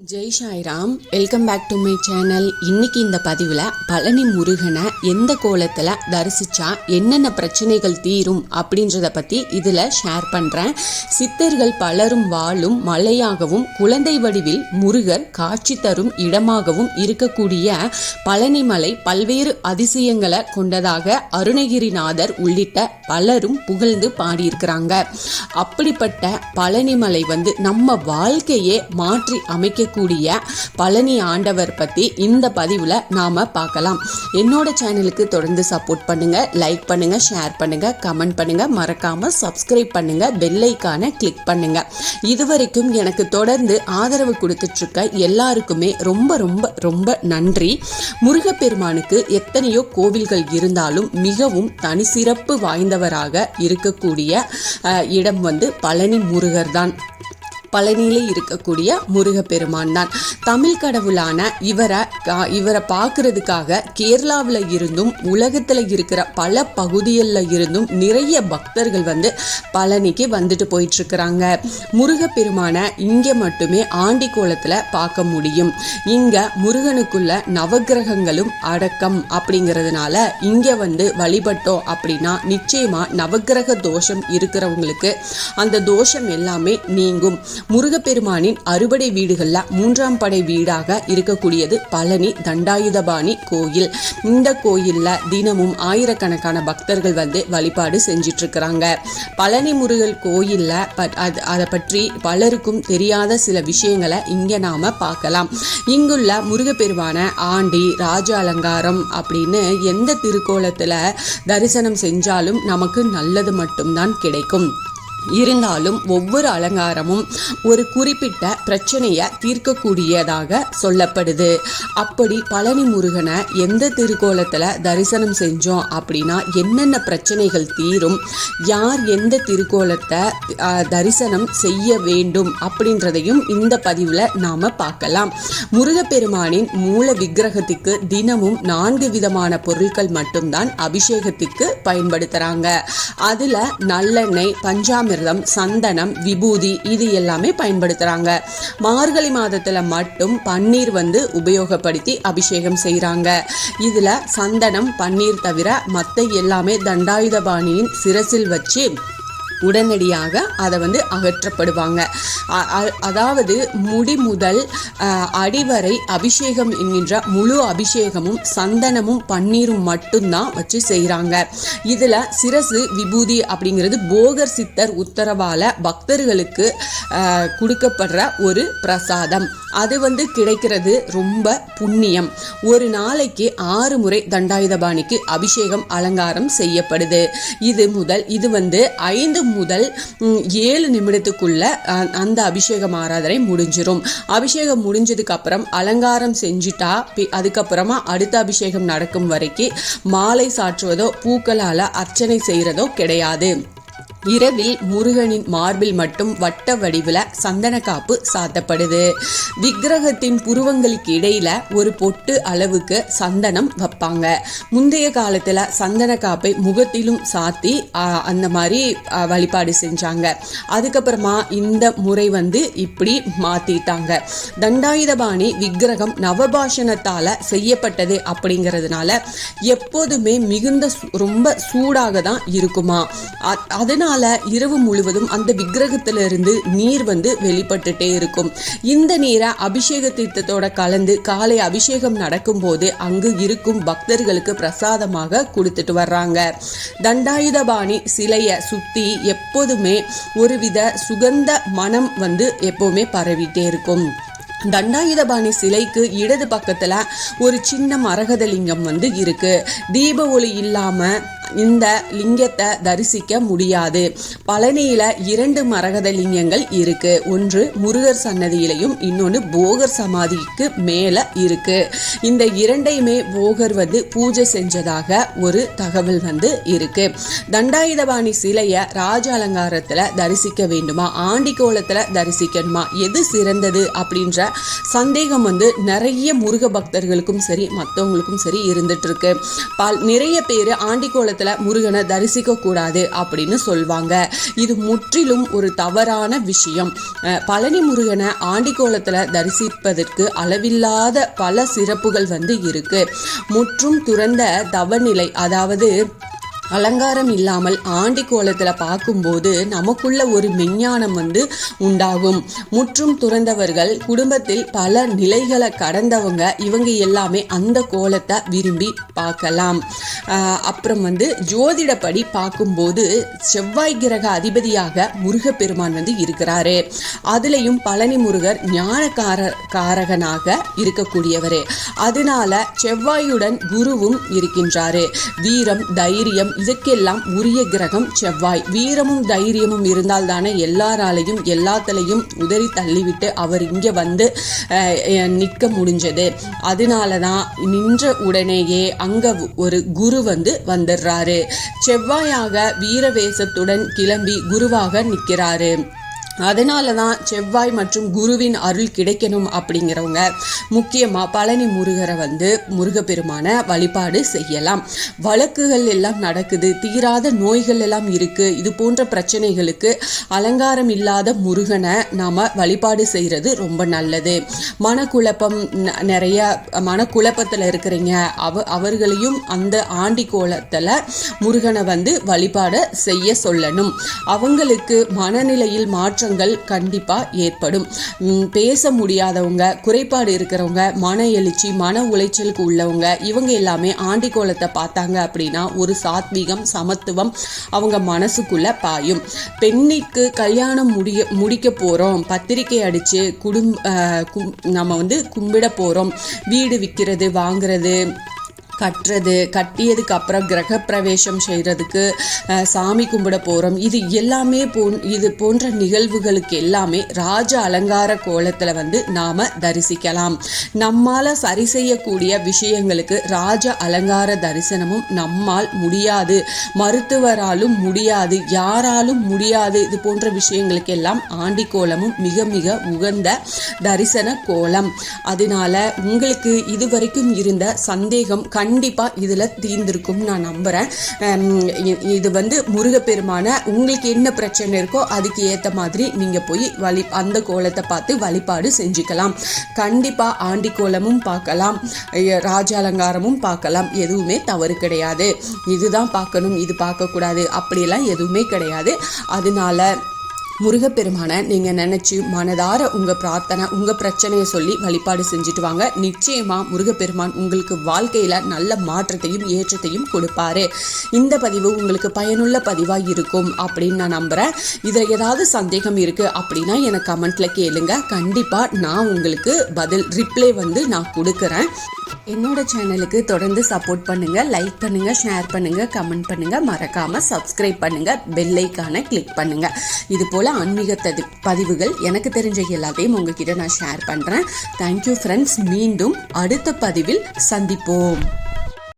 Jai Sairam welcome back to my channel இன்னைக்கு இந்த பதிவில் பழனி முருகனை எந்த கோலத்தில் தரிசிச்சா என்னென்ன பிரச்சனைகள் தீரும் அப்படின்றத பற்றி இதில் ஷேர் பண்ணுறேன் சித்தர்கள் பலரும் வாழும் மலையாகவும் குழந்தை வடிவில் முருகர் காட்சி தரும் இடமாகவும் இருக்கக்கூடிய பழனி மலை பல்வேறு அதிசயங்களை கொண்டதாக அருணகிரிநாதர் உள்ளிட்ட பலரும் புகழ்ந்து பாடியிருக்கிறாங்க. அப்படிப்பட்ட பழனி மலை வந்து நம்ம வாழ்க்கையே மாற்றி செய்யக்கூடிய பழனி ஆண்டவர் பற்றி இந்த பதிவில் நாம் பார்க்கலாம். என்னோட சேனலுக்கு தொடர்ந்து சப்போர்ட் பண்ணுங்க லைக் பண்ணுங்க ஷேர் பண்ணுங்க கமெண்ட் பண்ணுங்க. மறக்காம சப்ஸ்கிரைப் பண்ணுங்க பெல்லைக்கான ஐக்கானை கிளிக் பண்ணுங்க. இதுவரைக்கும் எனக்கு தொடர்ந்து ஆதரவு கொடுத்துட்டு இருக்க எல்லாருக்குமே ரொம்ப ரொம்ப ரொம்ப நன்றி. முருகப்பெருமானுக்கு எத்தனையோ கோவில்கள் இருந்தாலும் மிகவும் தனி சிறப்பு வாய்ந்தவராக இருக்கக்கூடிய இடம் வந்து பழனி முருகர் தான் பழனியிலே இருக்கக்கூடிய முருகப்பெருமான் தான். தமிழ் கடவுளான இவரை இவரை பார்க்கறதுக்காக கேரளாவில் இருந்தும் உலகத்தில் இருக்கிற பல பகுதிகளில் இருந்தும் நிறைய பக்தர்கள் வந்து பழனிக்கு வந்துட்டு போயிட்டுருக்குறாங்க. முருகப்பெருமானை இங்கே மட்டுமே ஆண்டி கோலத்தில் பார்க்க முடியும். இங்கே முருகனுக்குள்ள நவக்கிரகங்களும் அடக்கம் அப்படிங்கிறதுனால இங்கே வந்து வழிபட்டோம் அப்படின்னா நிச்சயமாக நவக்கிரக தோஷம் இருக்கிறவங்களுக்கு அந்த தோஷம் எல்லாமே நீங்கும். முருகப்பெருமானின் அறுபடை வீடுகள்ல மூன்றாம் படை வீடாக இருக்கக்கூடியது பழனி தண்டாயுதபாணி கோயில். இந்த கோயில்ல தினமும் ஆயிரக்கணக்கான பக்தர்கள் வந்து வழிபாடு செஞ்சிட்டு இருக்கிறாங்க பழனி முருகல் கோயில்ல அது- அதை பற்றி பலருக்கும் தெரியாத சில விஷயங்களை இங்க நாம பார்க்கலாம். இங்குள்ள முருகப்பெருமான ஆண்டி ராஜ அலங்காரம் அப்படின்னு எந்த திருக்கோலத்துல தரிசனம் செஞ்சாலும் நமக்கு நல்லது மட்டும்தான் கிடைக்கும். இருந்தாலும் ஒவ்வொரு அலங்காரமும் ஒரு குறிப்பிட்ட பிரச்சனையை தீர்க்கக்கூடியதாக சொல்லப்படுது. அப்படி பழனி முருகனை எந்த திருக்கோலத்தில் தரிசனம் செஞ்சோம் அப்படின்னா என்னென்ன பிரச்சனைகள் தீரும் யார் எந்த திருக்கோலத்தை தரிசனம் செய்ய வேண்டும் அப்படின்றதையும் இந்த பதிவில் நாம் பார்க்கலாம். முருகப்பெருமானின் மூல விக்கிரகத்துக்கு தினமும் நான்கு விதமான பொருட்கள் மட்டும்தான் அபிஷேகத்துக்கு பயன்படுத்துகிறாங்க அதில் நல்லெண்ணெய் பஞ்சாமிர்தம் சந்தனம் விபூதி இது எல்லாமே பயன்படுத்துகிறாங்க மார்கழி மாதத்தில் மட்டும் பன்னீர் வந்து உபயோகப்படுத்தி அபிஷேகம் செய்கிறாங்க இதில் சந்தனம் பன்னீர் தவிர மற்ற எல்லாமே தண்டாயுதபாணியின் சிரசில் வச்சு உடனடியாக அதை வந்து அகற்றப்படுவாங்க. அதாவது முடி முதல் அடிவரை அபிஷேகம் என்கின்ற முழு அபிஷேகமும் சந்தனமும் பன்னீரும் மட்டும்தான் வச்சு செய்கிறாங்க இதில் சிரசு விபூதி அப்படிங்கிறது போகர் சித்தர் உத்தரவால பக்தர்களுக்கு கொடுக்கப்படுற ஒரு பிரசாதம். அது வந்து கிடைக்கிறது ரொம்ப புண்ணியம். ஒரு நாளைக்கு ஆறு முறை தண்டாயுதபாணிக்கு அபிஷேகம் அலங்காரம் செய்யப்படுது. இது முதல் இது வந்து ஐந்து முதல் ஏழு நிமிடத்துக்குள்ள அந்த அபிஷேகம் ஆராதனை முடிஞ்சிடும் அபிஷேகம் முடிஞ்சதுக்கு அப்புறம் அலங்காரம் செஞ்சுட்டா அதுக்கப்புறமா அடுத்த அபிஷேகம் நடக்கும் வரைக்கும் மாலை சாற்றுவதோ பூக்களால அர்ச்சனை செய்யறதோ கிடையாது. இரவில் முருகனின் மார்பில் மட்டும் வட்ட வடிவில் சந்தன காப்பு சாத்தப்படுது. விக்கிரகத்தின் புருவங்களுக்கு இடையில ஒரு பொட்டு அளவுக்கு சந்தனம் வைப்பாங்க. முந்தைய காலத்துல சந்தன காப்பை முகத்திலும் சாத்தி அந்த மாதிரி வழிபாடு செஞ்சாங்க. அதுக்கப்புறமா இந்த முறை வந்து இப்படி மாத்திட்டாங்க. தண்டாயுதபாணி விக்கிரகம் நவபாஷணத்தால செய்யப்பட்டது அப்படிங்கிறதுனால எப்போதுமே மிகுந்த சூ- ரொம்ப சூடாக தான் இருக்குமா. அ- அதனால இரவு முழுவதும் அந்த விக்கிரகத்திலிருந்து நீர் வந்து வெளிப்பட்டுட்டே இருக்கும். இந்த நீரை அபிஷேக தீர்த்தத்தோட கலந்து காலை அபிஷேகம் நடக்கும்போது அங்கு இருக்கும் பக்தர்களுக்கு பிரசாதமாக கொடுத்துட்டு வர்றாங்க. தண்டாயுதபாணி சிலையை சுத்தி எப்போதுமே ஒருவித சுகந்த மனம் வந்து எப்பவுமே பரவிட்டே இருக்கும். தண்டாயுதபாணி சிலைக்கு இடது பக்கத்துல ஒரு சின்ன மரகதலிங்கம் வந்து இருக்கு. தீப ஒளி இல்லாம இந்த லிங்கத்தை தரிசிக்க முடியாது. பழனியில இரண்டு மரகத லிங்கங்கள் இருக்கு. ஒன்று முருகர் சன்னதியிலையும் இன்னொன்று போகர் சமாதிக்கு மேல இருக்கு. இந்த இரண்டையுமே போகர் வந்து பூஜை செஞ்சதாக ஒரு தகவல் வந்து இருக்கு. தண்டாயுதபாணி சிலைய ராஜ அலங்காரத்துல தரிசிக்க வேண்டுமா? ஆண்டி கோலத்துல தரிசிக்கணுமா? எது சிறந்தது? அப்படின்ற சந்தேகம் வந்து நிறைய முருக பக்தர்களுக்கும் சரி மற்றவங்களுக்கும் சரி இருந்துட்டு இருக்கு. நிறைய பேர் ஆண்டி கோலத்துல முருகனை தரிசிக்க கூடாது அப்படின்னு சொல்வாங்க. இது முற்றிலும் ஒரு தவறான விஷயம். அஹ் பழனி முருகனை ஆண்டிகோலத்தில் தரிசிப்பதற்கு அளவில்லாத பல சிறப்புகள் வந்து இருக்கு. முற்றும் துறந்த தவநிலை அதாவது அலங்காரம் இல்லாமல் ஆண்டி கோலத்தில் பார்க்கும்போது நமக்குள்ள ஒரு மெஞ்ஞானம் வந்து உண்டாகும். முற்றும் துறந்தவர்கள் குடும்பத்தில் பல நிலைகளை கடந்தவங்க இவங்க எல்லாமே அந்த கோலத்தை விரும்பி பார்க்கலாம். அப்புறம் வந்து ஜோதிடப்படி பார்க்கும்போது செவ்வாய் கிரக அதிபதியாக முருகப்பெருமான் வந்து இருக்கிறாரு. அதுலேயும் பழனி முருகர் ஞானக்கார காரகனாக இருக்கக்கூடியவர். அதனால செவ்வாயுடன் குருவும் இருக்கின்றாரு. வீரம் தைரியம் இதுக்கெல்லாம் உரிய கிரகம் செவ்வாய். வீரமும் தைரியமும் இருந்தால் தானே எல்லாராலையும் எல்லாத்திலையும் உதறி தள்ளிவிட்டு அவர் இங்கே வந்து நிற்க முடிஞ்சது. அதனால தான் நின்ற உடனேயே அங்கே ஒரு குரு வந்து வந்துடுறாரு. செவ்வாயாக வீரவேசத்துடன் கிளம்பி குருவாக நிற்கிறாரு. அதனால தான் செவ்வாய் மற்றும் குருவின் அருள் கிடைக்கணும் அப்படிங்கிறவங்க முக்கியமாக பழனி முருகரை வந்து முருகப்பெருமான வழிபாடு செய்யலாம். வழக்குகள் எல்லாம் நடக்குது தீராத நோய்கள் எல்லாம் இருக்குது இது போன்ற பிரச்சனைகளுக்கு அலங்காரம் இல்லாத முருகனை நாம் வழிபாடு செய்கிறது ரொம்ப நல்லது. மனக்குழப்பம் நிறைய மனக்குழப்பத்தில் இருக்கிறீங்க. அவ அவர்களையும் அந்த ஆண்டி கோலத்தில் முருகனை வந்து வழிபாட செய்ய சொல்லணும். அவங்களுக்கு மனநிலையில் மாற்றம் மாற்றங்கள் கண்டிப்பாக ஏற்படும். பேச முடியாதவங்க குறைபாடு இருக்கிறவங்க மன எழுச்சி மன உளைச்சலுக்கு உள்ளவங்க இவங்க எல்லாமே ஆண்டிகோலத்தை பார்த்தாங்க அப்படின்னா ஒரு சாத்வீகம் சமத்துவம் அவங்க மனசுக்குள்ள பாயும். பெண்ணுக்கு கல்யாணம் முடிய முடிக்க போகிறோம் பத்திரிக்கை அடித்து குடும்ப நம்ம வந்து கும்பிட போகிறோம் வீடு விற்கிறது வாங்குறது கட்டுறது கட்டியதுக்கு அப்புறம் கிரகப்பிரவேசம் செய்கிறதுக்கு சாமி கும்பிட போகிறோம் இது எல்லாமே போன் இது போன்ற நிகழ்வுகளுக்கு எல்லாமே ராஜ அலங்கார கோலத்தில் வந்து நாம் தரிசிக்கலாம். நம்மால் சரி செய்யக்கூடிய விஷயங்களுக்கு ராஜ அலங்கார தரிசனமும் நம்மால் முடியாது. மருத்துவராலும் முடியாது யாராலும் முடியாது. இது போன்ற விஷயங்களுக்கு எல்லாம் ஆண்டி கோலமும் மிக மிக உகந்த தரிசன கோலம். அதனால உங்களுக்கு இதுவரைக்கும் இருந்த சந்தேகம் கண் கண்டிப்பாக இதில் தீர்ந்திருக்கும் நான் நம்புகிறேன் இது வந்து முருகப்பெருமான உங்களுக்கு என்ன பிரச்சனை இருக்கோ அதுக்கு ஏற்ற மாதிரி நீங்கள் போய் வழி அந்த கோலத்தை பார்த்து வழிபாடு செஞ்சுக்கலாம். கண்டிப்பாக ஆண்டி கோலமும் பார்க்கலாம். ராஜாலங்காரமும் ராஜ அலங்காரமும் பார்க்கலாம். எதுவுமே தவறு கிடையாது. இதுதான் பார்க்கணும் இது பார்க்கக்கூடாது அப்படியெல்லாம் எதுவுமே கிடையாது. அதனால முருகப்பெருமானை நீங்கள் நினச்சி மனதார உங்கள் பிரார்த்தனை உங்கள் பிரச்சனையை சொல்லி வழிபாடு செஞ்சுட்டு வாங்க. நிச்சயமாக முருகப்பெருமான் உங்களுக்கு வாழ்க்கையில் நல்ல மாற்றத்தையும் ஏற்றத்தையும் கொடுப்பாரு. இந்த பதிவு உங்களுக்கு பயனுள்ள பதிவாக இருக்கும் அப்படின்னு நான் நம்புகிறேன் இதில் ஏதாவது சந்தேகம் இருக்குது அப்படின்னா எனக்கு கமெண்ட்டில் கேளுங்க. கண்டிப்பாக நான் உங்களுக்கு பதில் ரிப்ளை வந்து நான் கொடுக்குறேன். என்னோட சேனலுக்கு தொடர்ந்து சப்போர்ட் பண்ணுங்க லைக் பண்ணுங்க ஷேர் பண்ணுங்க கமெண்ட் பண்ணுங்க. மறக்காம சப்ஸ்கிரைப் பண்ணுங்க பெல்லைக்கான கிளிக் பண்ணுங்க. இது போல ஆன்மீக ததி பதிவுகள் எனக்கு தெரிஞ்ச எல்லாத்தையும் உங்ககிட்ட நான் ஷேர் பண்றேன். தேங்க்யூ ஃப்ரெண்ட்ஸ் மீண்டும் அடுத்த பதிவில் சந்திப்போம்.